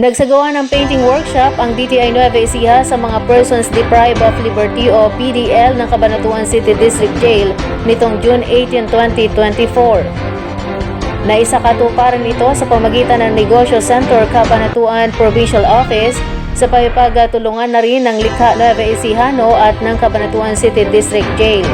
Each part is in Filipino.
Nagsagawa ng painting workshop ang DTI Nueva Ecija sa mga persons deprived of liberty o PDL ng Cabanatuan City District Jail nitong June 18, 2024. Naisakatuparan ito sa pamagitan ng Negosyo Center Cabanatuan Provincial Office sa pagpagtulungan na rin ng Likha Nueva Ecijano at ng Cabanatuan City District Jail.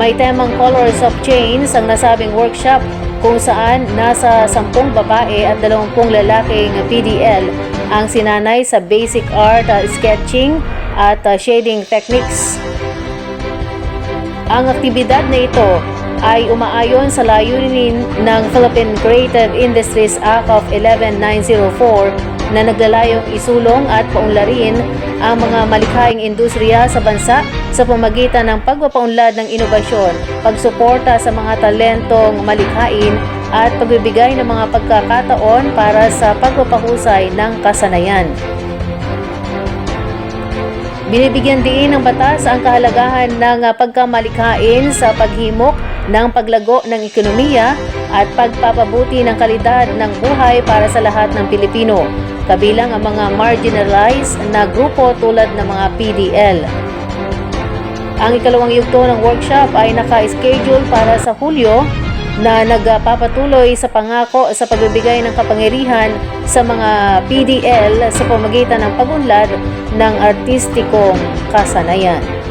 May temang Colors of Chains ang nasabing workshop kung saan nasa 10 babae at 20 lalaking PDL ang sinanay sa basic art, uh, sketching at uh, shading techniques. Ang aktibidad na ito ay umaayon sa layunin ng Philippine Creative Industries Act of 11904 na naglalayong isulong at paunlarin ang mga malikhaing industriya sa bansa sa pamagitan ng pagpapaunlad ng inobasyon, pagsuporta sa mga talentong malikhain at pagbibigay ng mga pagkakataon para sa pagpapahusay ng kasanayan. Binibigyan din ng batas ang kahalagahan ng pagkamalikhain sa paghimok ng paglago ng ekonomiya at pagpapabuti ng kalidad ng buhay para sa lahat ng Pilipino, kabilang ang mga marginalized na grupo tulad ng mga PDL. Ang ikalawang yugto ng workshop ay naka-schedule para sa Hulyo na nagpapatuloy sa pangako sa pagbibigay ng kapangyarihan sa mga PDL sa pamagitan ng pagunlad ng artistikong kasanayan.